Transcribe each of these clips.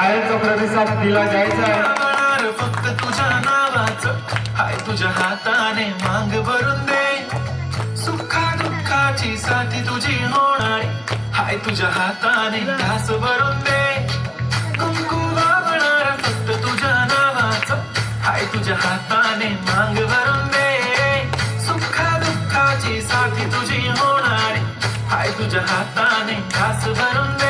टाळ्यांचा प्रतिसाद दिला जायचा आहे. फक्त तुझ्या नावाचं. हाय तुझ्या हाताने मांग भरून दे. सुखा दुःखाची साथी तुझी होणार. हाय तुझ्या हाताने घास भरून दे. कुंकू वागणार फक्त तुझ्या नावाचं. हाय तुझ्या हाताने मांग भरून दे. सुखा दुःखाची साथी तुझी होणार. हाय तुझ्या हाताने घास भरून दे.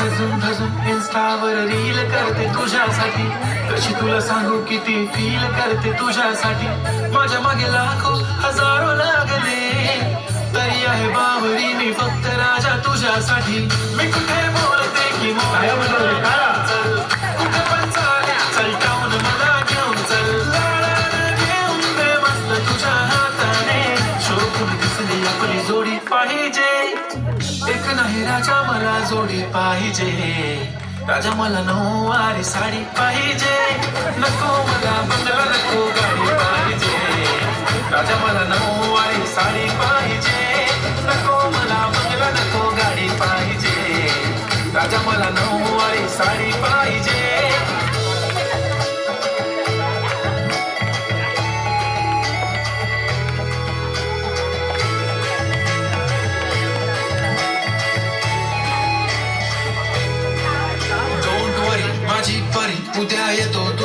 सजून धजून इन्स्टावर रील करते तुझ्यासाठी. कशी तुला सांगू किती फील करते तुझ्यासाठी? माझ्या मागे लाखो हजारो लागले. तरी आहे बावरी मी फक्त राजा तुझ्यासाठी. मी कुठे बोलते की? चल कुठे पण चालेल. चल टाऊन मला घेऊन चल. घेऊन दे मस्त तुझ्या हाताने. दिसली आपली जोडी पाहिजे. राजा मला जोडी पाहिजे. राजा मला नऊवारी साडी पाहिजे. नको मला बंगला नको गाडी पाहिजे. राजा मला नऊवारी साडी पाहिजे. नको मला बंगला नको गाडी पाहिजे. राजा मला नऊवारी साडी पाहिजे.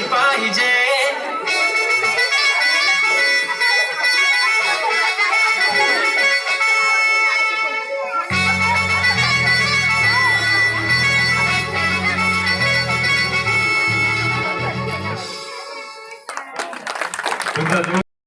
नऊवारी साडी पाहिजे तुमचा जो